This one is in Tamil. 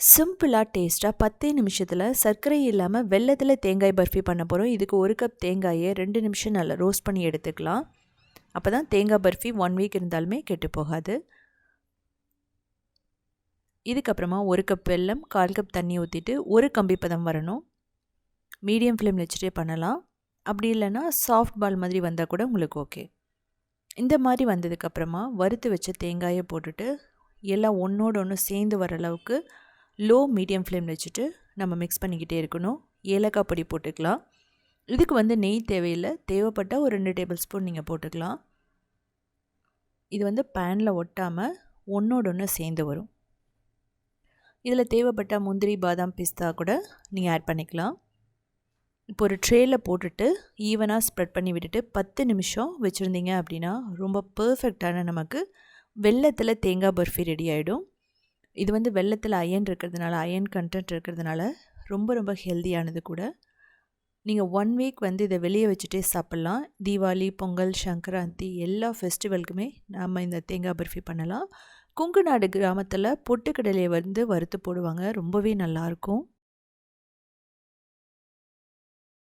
சிம்பிளாக டேஸ்ட்டாக பத்தே நிமிஷத்தில் சர்க்கரை இல்லாமல் வெள்ளத்தில் தேங்காய் பர்ஃபி பண்ண போகிறோம் இதுக்கு ஒரு கப் தேங்காயை ரெண்டு நிமிஷம் நல்லா ரோஸ்ட் பண்ணி எடுத்துக்கலாம். அப்போ தான் தேங்காய் பர்ஃபி ஒன் வீக் இருந்தாலுமே கெட்டு போகாது. இதுக்கப்புறமா ஒரு கப் வெல்லம் கால் கப் தண்ணி ஊற்றிட்டு ஒரு கம்பி பதம் வரணும். மீடியம் ஃப்ளேம் வச்சுட்டே பண்ணலாம். அப்படி இல்லைன்னா சாஃப்ட் பால் மாதிரி வந்தால் கூட உங்களுக்கு ஓகே. இந்த மாதிரி வந்ததுக்கப்புறமா வறுத்து வச்ச தேங்காயை போட்டுட்டு எல்லாம் ஒன்றோடு ஒன்று சேர்ந்து வர அளவுக்கு லோ மீடியம் ஃப்ளேம் வச்சுட்டு நம்ம மிக்ஸ் பண்ணிக்கிட்டே இருக்கணும். ஏலக்காய் பொடி போட்டுக்கலாம். இதுக்கு வந்து நெய் தேவையில்லை. தேவைப்பட்ட ஒரு ரெண்டு டேபிள் ஸ்பூன் நீங்கள் போட்டுக்கலாம். இது வந்து பேனில் ஒட்டாமல் ஒன்றோட ஒன்று சேர்ந்து வரும். இதில் தேவைப்பட்டால் முந்திரி பாதாம் பிஸ்தா கூட நீங்கள் ஆட் பண்ணிக்கலாம். இப்போ ஒரு ட்ரேயில் போட்டுட்டு ஈவனாக ஸ்ப்ரெட் பண்ணி விட்டுட்டு பத்து நிமிஷம் வச்சுருந்தீங்க அப்படின்னா ரொம்ப பர்ஃபெக்டான நமக்கு வெள்ளத்தில் தேங்காய் பர்ஃபி ரெடி ஆகிடும் இது வந்து வெள்ளத்தில் அயன் இருக்கிறதுனால அயன் கண்டென்ட் இருக்கிறதுனால ரொம்ப ரொம்ப ஹெல்த்தியானது கூட. நீங்கள் ஒன் வீக் வந்து இதை வெளியே வச்சுட்டே சாப்பிட்லாம். தீபாவளி பொங்கல் சங்கராந்தி எல்லா ஃபெஸ்டிவலுக்குமே நாம் இந்த தேங்காய் பர்ஃபி பண்ணலாம். குங்குநாடு கிராமத்தில் பொட்டுக்கடலையை வந்து வறுத்து போடுவாங்க. ரொம்பவே நல்லாயிருக்கும்